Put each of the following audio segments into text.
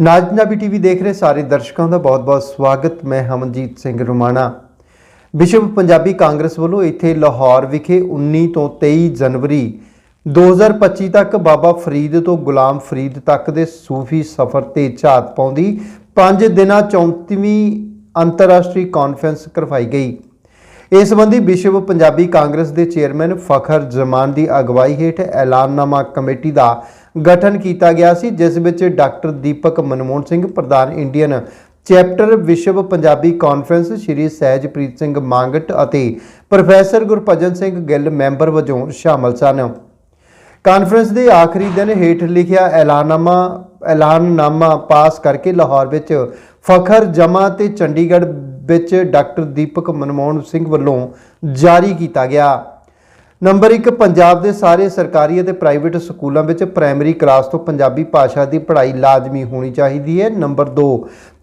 ਨਾਜ Punjabi TV ਦੇਖ ਰਹੇ ਸਾਰੇ ਦਰਸ਼ਕਾਂ ਦਾ ਬਹੁਤ-ਬਹੁਤ ਸਵਾਗਤ। ਮੈਂ ਹਮਨਜੀਤ ਸਿੰਘ ਰੁਮਾਣਾ। ਵਿਸ਼ਵ ਪੰਜਾਬੀ ਕਾਂਗਰਸ ਵੱਲੋਂ ਇੱਥੇ ਲਾਹੌਰ ਵਿਖੇ 19 ਤੋਂ 23 ਜਨਵਰੀ 2025 ਤੱਕ ਬਾਬਾ ਫਰੀਦ ਤੋਂ ਗੁਲਾਮ ਫਰੀਦ ਤੱਕ ਦੇ ਸੂਫੀ ਸਫ਼ਰ ਤੇ ਝਾਤ ਪਾਉਂਦੀ। 5 ਦਿਨਾਂ 34ਵੀਂ ਅੰਤਰਰਾਸ਼ਟਰੀ ਕਾਨਫਰੰਸ ਕਰਵਾਈ ਗਈ। ਇਸ ਸੰਬੰਧੀ ਵਿਸ਼ਵ ਪੰਜਾਬੀ ਕਾਂਗਰਸ ਦੇ ਚੇਅਰਮੈਨ ਫਖਰ ਜ਼ਮਾਨ ਦੀ ਅਗਵਾਈ ਹੇਠ ਐਲਾਨਨਾਮਾ ਕਮੇਟੀ ਦਾ ਗਠਨ ਕੀਤਾ ਗਿਆ ਸੀ, ਜਿਸ ਵਿੱਚ ਡਾਕਟਰ ਦੀਪਕ ਮਨਮੋਹਨ ਸਿੰਘ, ਪ੍ਰਧਾਨ ਇੰਡੀਅਨ ਚੈਪਟਰ, ਵਿਸ਼ਵ ਪੰਜਾਬੀ ਕਾਨਫਰੰਸ ਸ਼੍ਰੀ ਸਹਿਜਪ੍ਰੀਤ ਸਿੰਘ ਮੰਗਟ ਅਤੇ ਪ੍ਰੋਫੈਸਰ ਗੁਰਭਜਨ ਸਿੰਘ ਗਿੱਲ ਮੈਂਬਰ ਵਜੋਂ ਸ਼ਾਮਲ ਸਨ। ਕਾਨਫਰੰਸ ਦੇ ਆਖਰੀ ਦਿਨ ਹੇਠ ਲਿਖਿਆ ਐਲਾਨਨਾਮਾ ਐਲਾਨਨਾਮਾ ਪਾਸ ਕਰਕੇ ਲਾਹੌਰ ਵਿੱਚ ਫਖਰ ਜਮਾ ਤੇ ਚੰਡੀਗੜ੍ਹ ਵਿੱਚ ਡਾਕਟਰ ਦੀਪਕ ਮਨਮੋਹਨ ਸਿੰਘ ਵੱਲੋਂ ਜਾਰੀ ਕੀਤਾ ਗਿਆ। ਨੰਬਰ 1 ਪੰਜਾਬ ਦੇ ਸਾਰੇ ਸਰਕਾਰੀ ਅਤੇ ਪ੍ਰਾਈਵੇਟ ਸਕੂਲਾਂ ਵਿੱਚ ਪ੍ਰਾਇਮਰੀ ਕਲਾਸ ਤੋਂ ਪੰਜਾਬੀ ਭਾਸ਼ਾ ਦੀ ਪੜ੍ਹਾਈ ਲਾਜ਼ਮੀ ਹੋਣੀ ਚਾਹੀਦੀ ਹੈ। ਨੰਬਰ 2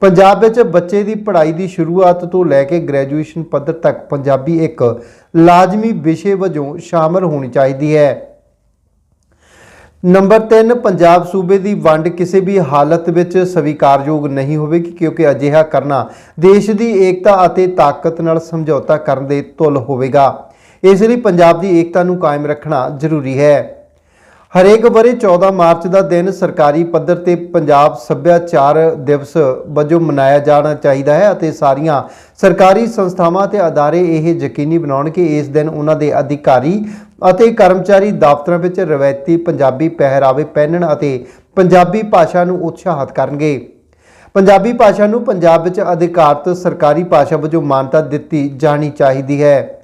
ਪੰਜਾਬ ਵਿੱਚ ਬੱਚੇ ਦੀ ਪੜ੍ਹਾਈ ਦੀ ਸ਼ੁਰੂਆਤ ਤੋਂ ਲੈ ਕੇ ਗ੍ਰੈਜੂਏਸ਼ਨ ਪੱਧਰ ਤੱਕ ਪੰਜਾਬੀ ਇੱਕ ਲਾਜ਼ਮੀ ਵਿਸ਼ੇ ਵਜੋਂ ਸ਼ਾਮਲ ਹੋਣੀ ਚਾਹੀਦੀ ਹੈ। ਨੰਬਰ 3 ਪੰਜਾਬ ਸੂਬੇ ਦੀ ਵੰਡ ਕਿਸੇ ਵੀ ਹਾਲਤ ਵਿੱਚ ਸਵੀਕਾਰਯੋਗ ਨਹੀਂ ਹੋਵੇਗੀ ਕਿਉਂਕਿ ਅਜਿਹਾ ਕਰਨਾ ਦੇਸ਼ ਦੀ ਏਕਤਾ ਅਤੇ ਤਾਕਤ ਨਾਲ ਸਮਝੌਤਾ ਕਰਨ ਦੇ ਤੁਲ ਹੋਵੇਗਾ। ਇਸ ਲਈ ਪੰਜਾਬ ਦੀ ਏਕਤਾ ਨੂੰ ਕਾਇਮ ਰੱਖਣਾ ਜ਼ਰੂਰੀ ਹੈ। ਹਰੇਕ ਵਰੇ 14 ਮਾਰਚ ਦਾ ਦਿਨ ਸਰਕਾਰੀ ਪੱਧਰ ਤੇ ਪੰਜਾਬ ਸੱਭਿਆਚਾਰ ਦਿਵਸ ਵਜੋਂ ਮਨਾਇਆ ਜਾਣਾ ਚਾਹੀਦਾ ਹੈ ਅਤੇ ਸਾਰੀਆਂ ਸਰਕਾਰੀ ਸੰਸਥਾਵਾਂ ਤੇ ਅਦਾਰੇ ਇਹ ਯਕੀਨੀ ਬਣਾਉਣ ਕਿ ਇਸ ਦਿਨ ਉਹਨਾਂ ਦੇ ਅਧਿਕਾਰੀ ਅਤੇ ਕਰਮਚਾਰੀ ਦਫ਼ਤਰਾਂ ਵਿੱਚ ਰਵਾਇਤੀ ਪੰਜਾਬੀ ਪਹਿਰਾਵੇ ਪਹਿਨਣ ਅਤੇ ਪੰਜਾਬੀ ਭਾਸ਼ਾ ਨੂੰ ਉਤਸ਼ਾਹਿਤ ਕਰਨਗੇ। ਪੰਜਾਬੀ ਭਾਸ਼ਾ ਨੂੰ ਪੰਜਾਬ ਵਿੱਚ ਅਧਿਕਾਰਤ ਸਰਕਾਰੀ ਭਾਸ਼ਾ ਵਜੋਂ ਮਾਨਤਾ ਦਿੱਤੀ ਜਾਣੀ ਚਾਹੀਦੀ ਹੈ।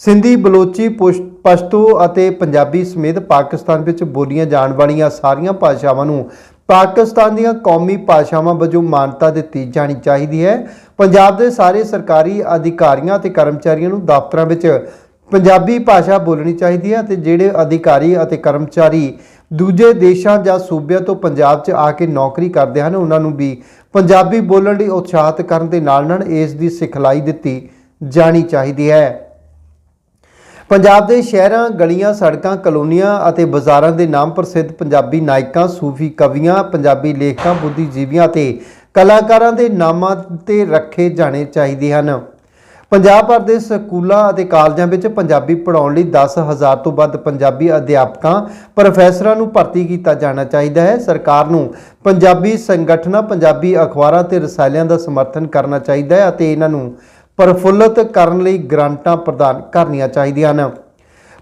ਸਿੰਧੀ, ਬਲੋਚੀ, ਪੁਸ਼- ਪਸ਼ਤੋ ਅਤੇ ਪੰਜਾਬੀ ਸਮੇਤ ਪਾਕਿਸਤਾਨ ਵਿੱਚ ਬੋਲੀਆਂ ਜਾਣ ਵਾਲੀਆਂ ਸਾਰੀਆਂ ਭਾਸ਼ਾਵਾਂ ਨੂੰ ਪਾਕਿਸਤਾਨ ਦੀਆਂ ਕੌਮੀ ਭਾਸ਼ਾਵਾਂ ਵਜੋਂ ਮਾਨਤਾ ਦਿੱਤੀ ਜਾਣੀ ਚਾਹੀਦੀ ਹੈ। ਪੰਜਾਬ ਦੇ ਸਾਰੇ ਸਰਕਾਰੀ ਅਧਿਕਾਰੀਆਂ ਅਤੇ ਕਰਮਚਾਰੀਆਂ ਨੂੰ ਦਫ਼ਤਰਾਂ ਵਿੱਚ ਪੰਜਾਬੀ ਭਾਸ਼ਾ ਬੋਲਣੀ ਚਾਹੀਦੀ ਹੈ ਅਤੇ ਜਿਹੜੇ ਅਧਿਕਾਰੀ ਅਤੇ ਕਰਮਚਾਰੀ ਦੂਜੇ ਦੇਸ਼ਾਂ ਜਾਂ ਸੂਬਿਆਂ ਤੋਂ ਪੰਜਾਬ 'ਚ ਆ ਕੇ ਨੌਕਰੀ ਕਰਦੇ ਹਨ, ਉਹਨਾਂ ਨੂੰ ਵੀ ਪੰਜਾਬੀ ਬੋਲਣ ਲਈ ਉਤਸ਼ਾਹਿਤ ਕਰਨ ਦੇ ਨਾਲ ਨਾਲ ਇਸ ਦੀ ਸਿਖਲਾਈ ਦਿੱਤੀ ਜਾਣੀ ਚਾਹੀਦੀ ਹੈ। ਪੰਜਾਬ ਦੇ ਸ਼ਹਿਰਾਂ, ਗਲੀਆਂ, ਸੜਕਾਂ, ਕਲੋਨੀਆਂ ਅਤੇ ਬਾਜ਼ਾਰਾਂ ਦੇ ਨਾਮ ਪ੍ਰਸਿੱਧ ਪੰਜਾਬੀ ਨਾਇਕਾਂ, ਸੂਫੀ ਕਵੀਆਂ, ਪੰਜਾਬੀ ਲੇਖਕਾਂ, ਬੁੱਧੀਜੀਵੀਆਂ ਅਤੇ ਕਲਾਕਾਰਾਂ ਦੇ ਨਾਮਾਂ ਤੇ ਰੱਖੇ ਜਾਣੇ ਚਾਹੀਦੇ ਹਨ। ਪੰਜਾਬ ਭਰ ਦੇ ਸਕੂਲਾਂ ਅਤੇ ਕਾਲਜਾਂ ਵਿੱਚ ਪੰਜਾਬੀ ਪੜ੍ਹਾਉਣ ਲਈ 10000 ਤੋਂ ਵੱਧ ਪੰਜਾਬੀ ਅਧਿਆਪਕਾਂ, ਪ੍ਰੋਫੈਸਰਾਂ ਨੂੰ ਭਰਤੀ ਕੀਤਾ ਜਾਣਾ ਚਾਹੀਦਾ ਹੈ। ਸਰਕਾਰ ਨੂੰ ਪੰਜਾਬੀ ਸੰਗਠਨਾਂ, ਪੰਜਾਬੀ ਅਖਬਾਰਾਂ ਤੇ ਰਸਾਲਿਆਂ ਦਾ ਸਮਰਥਨ ਕਰਨਾ ਚਾਹੀਦਾ ਹੈ ਅਤੇ ਇਹਨਾਂ ਨੂੰ ਪ੍ਰਫੁੱਲਤ ਕਰਨ ਲਈ ਗ੍ਰਾਂਟਾਂ ਪ੍ਰਦਾਨ ਕਰਨੀਆਂ ਚਾਹੀਦੀਆਂ ਹਨ।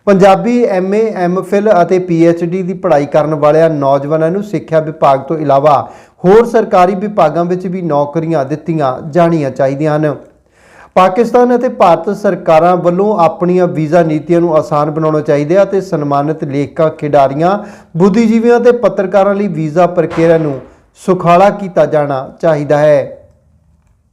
ਪੰਜਾਬੀ ਐਮਏ ਐਮਫਿਲ ਅਤੇ ਪੀਐਚਡੀ ਦੀ ਪੜ੍ਹਾਈ ਕਰਨ ਵਾਲਿਆਂ ਨੌਜਵਾਨਾਂ ਨੂੰ ਸਿੱਖਿਆ ਵਿਭਾਗ ਤੋਂ ਇਲਾਵਾ ਹੋਰ ਸਰਕਾਰੀ ਵਿਭਾਗਾਂ ਵਿੱਚ ਵੀ ਨੌਕਰੀਆਂ ਦਿੱਤੀਆਂ ਜਾਣੀਆਂ ਚਾਹੀਦੀਆਂ ਹਨ। ਪਾਕਿਸਤਾਨ ਅਤੇ ਭਾਰਤ ਸਰਕਾਰਾਂ ਵੱਲੋਂ ਆਪਣੀਆਂ ਵੀਜ਼ਾ ਨੀਤੀਆਂ ਨੂੰ ਆਸਾਨ ਬਣਾਉਣਾ ਚਾਹੀਦਾ ਹੈ ਅਤੇ ਸਨਮਾਨਿਤ ਲੇਖਕਾਂ, ਖਿਡਾਰੀਆਂ, ਬੁੱਧੀਜੀਵੀਆਂ ਅਤੇ ਪੱਤਰਕਾਰਾਂ ਲਈ ਵੀਜ਼ਾ ਪ੍ਰਕਿਰਿਆ ਨੂੰ ਸੁਖਾਲਾ ਕੀਤਾ ਜਾਣਾ ਚਾਹੀਦਾ ਹੈ।